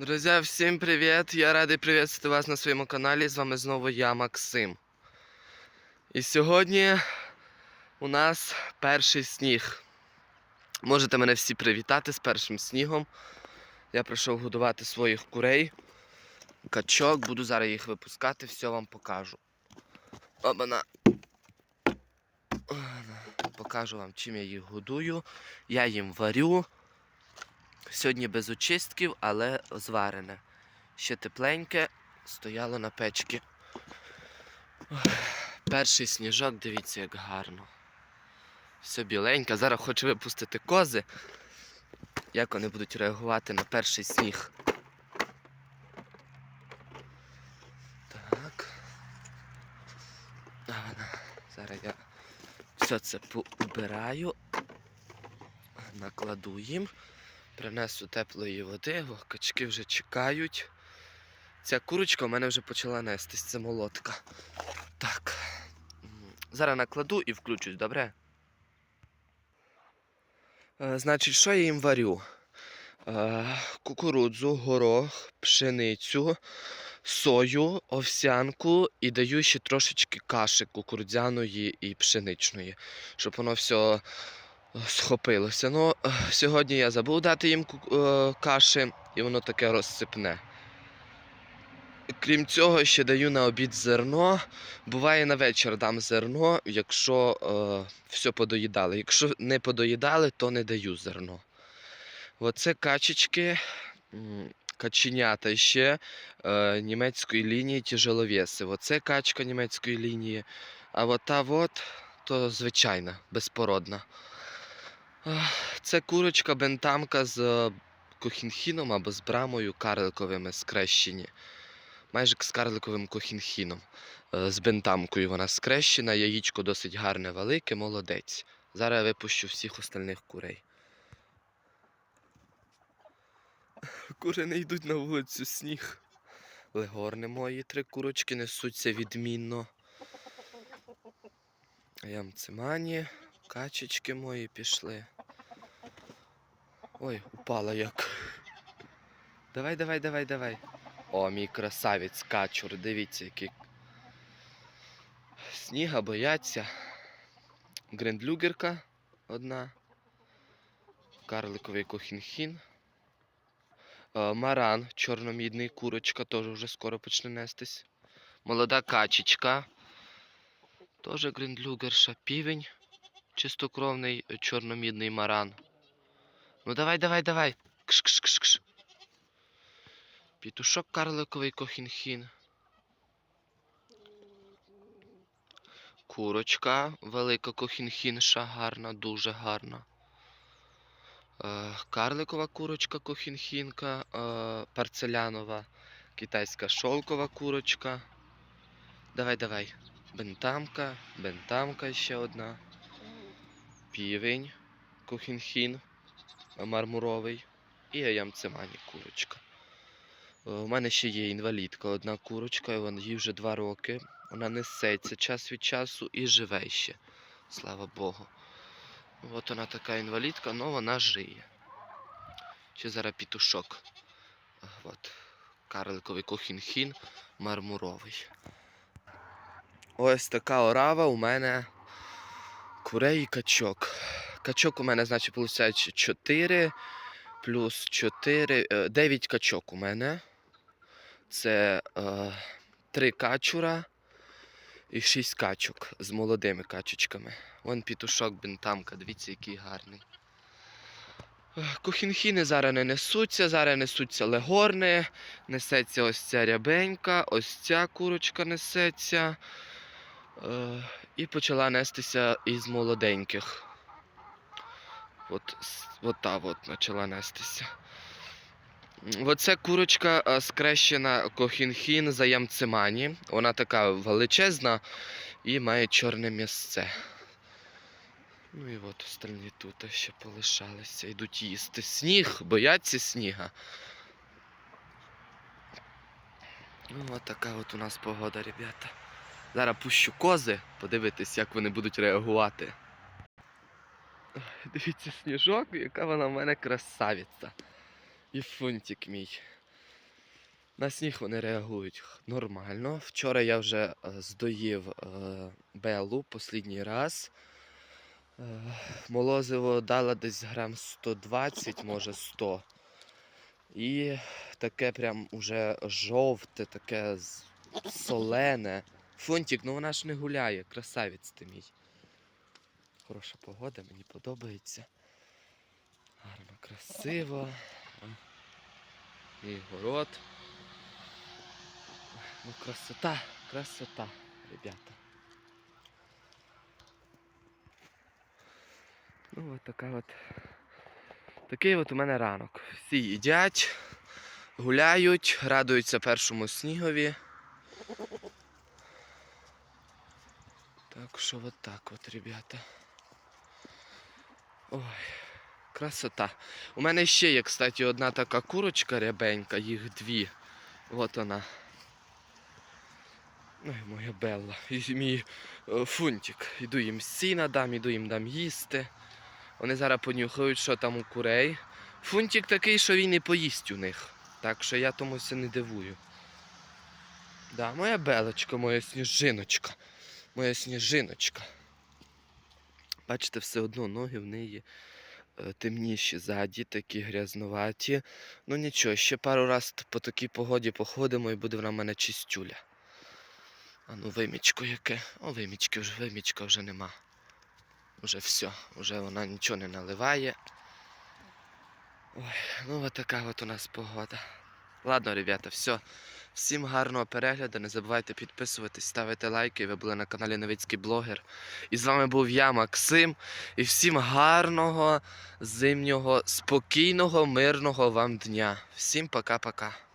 Друзі, всім привіт! Я радий привітати вас на своєму каналі. З вами знову я, Максим. І сьогодні у нас перший сніг. Можете мене всі привітати з першим снігом. Я прийшов годувати своїх курей, качок, буду зараз їх випускати, все вам покажу. Обана. Покажу вам, чим я їх годую. Я їм варю. Сьогодні без очистків, але зварене. Ще тепленьке, стояло на печці. Перший сніжок, дивіться, як гарно. Все біленьке. Зараз хочу випустити кози. Як вони будуть реагувати на перший сніг. Так. Зараз я все це поубираю, накладу їм. Принесу теплої води, качки вже чекають. Ця курочка у мене вже почала нестись, це молотка. Так. Зараз накладу і включусь, добре? Е, значить, що я їм варю? Е, кукурудзу, горох, пшеницю, сою, овсянку і даю ще трошечки каші кукурудзяної і пшеничної, щоб воно все схопилося. Ну, сьогодні я забув дати їм е, каші, і воно таке розсипне. Крім цього, ще даю на обід зерно. Буває на вечір дам зерно, якщо е, все подоїдали. Якщо не подоїдали, то не даю зерно. Оце качечки, каченята ще е, німецької лінії тяжеловеси. Оце качка німецької лінії. А от та от, то звичайна, безпородна. Це курочка бентамка з е, кохінхіном або з брамою карликовими скрещені. Майже з карликовим кохінхіном. Е, З бентамкою вона скрещена, яєчко досить гарне, велике, молодець. Зараз я випущу всіх остальних курей. Кури не йдуть на вулицю сніг. Легорни мої три курочки несуться відмінно. Ямцемані, качечки мої пішли. Ой, упала як. Давай, давай, давай, давай. О, мій красавець качур, дивіться, який. Сніга бояться. Грендлюгерка одна. Карликовий кохінхін. Е, Маран, чорномідний курочка, теж вже скоро почне нестись. Молода качечка. Теж грендлюгерша. Півень. Чистокровний е, чорномідний маран. Ну давай, давай, давай. Кш-кш-кш-кш. Пітушок карликовий кохінхін. Курочка велика кохінхінша, гарна, дуже гарна. Е, карликова курочка кохінхінка, е, парцелянова, китайська шовкова курочка. Давай, давай. Бентамка, бентамка ще одна. Півень, кохінхін, е, мармуровий. І ямцемані курочка. Е, У мене ще є інвалідка, одна курочка, і їй вже два роки. Вона несеться час від часу і живе ще. Слава Богу. От вона така інвалідка, але вона жиє. Ще зараз пітушок. Е, От. Карликовий кохінхін мармуровий. Ось така орава у мене курей і качок. Качок у мене, значить, виходить 4 плюс 4, 9 качок у мене. Це е, 3 качура і 6 качок з молодими качечками. Вон пітушок бентамка, дивіться, який гарний. Е, Кохінхіни зараз не несуться, зараз несуться легорни, несеться ось ця рябенька, ось ця курочка несеться. Е, і почала нестися із молоденьких. От, от та от почала нестися. Оце курочка е, скрещена кохінхін за ямцемані. Вона така величезна і має чорне місце. Ну і от остальні тут ще полишалися, йдуть їсти. Сніг, бояться сніга. Ну, от така от у нас погода, ребята. Зараз пущу кози, подивитись, як вони будуть реагувати. Дивіться, сніжок, яка вона в мене красавиця. І фунтик мій. На сніг вони реагують нормально. Вчора я вже е, здоїв е, Беллу останній раз. Е, Молозиво дала десь грам 120, може 100. І таке прям уже жовте, таке солене. Фунтик, ну вона ж не гуляє, красавець ти мій. Хороша погода, мені подобається. Гарно, красиво. Мій город. Ну, красота, красота, ребята. Ну, от така от. Такий от у мене ранок. Всі їдять, гуляють, радуються першому снігові. Так що от так от, ребята. Ой, красота. У мене ще є, кстати, одна така курочка рябенька, їх дві. От вона. Ой, моя Белла. І мій е, фунтик. Іду їм сіна дам, іду їм дам їсти. Вони зараз понюхають, що там у курей. Фунтик такий, що він і поїсть у них. Так що я тому все не дивую. Да, моя белочка, моя сніжиночка. Моя сніжиночка. Бачите, все одно ноги в неї е, темніші ззаді, такі грязнуваті. Ну нічого, ще пару раз по такій погоді походимо і буде вона в мене чистюля. А ну вимічко яке. О, вимічки вже, вимічка вже нема. Уже все, вже вона нічого не наливає. Ой, ну от така от у нас погода. Ладно, ребята, все. Всім гарного перегляду. Не забувайте підписуватись, ставити лайки. Ви були на каналі Новицький блогер. І з вами був я, Максим. І всім гарного, зимнього, спокійного, мирного вам дня. Всім пока-пока.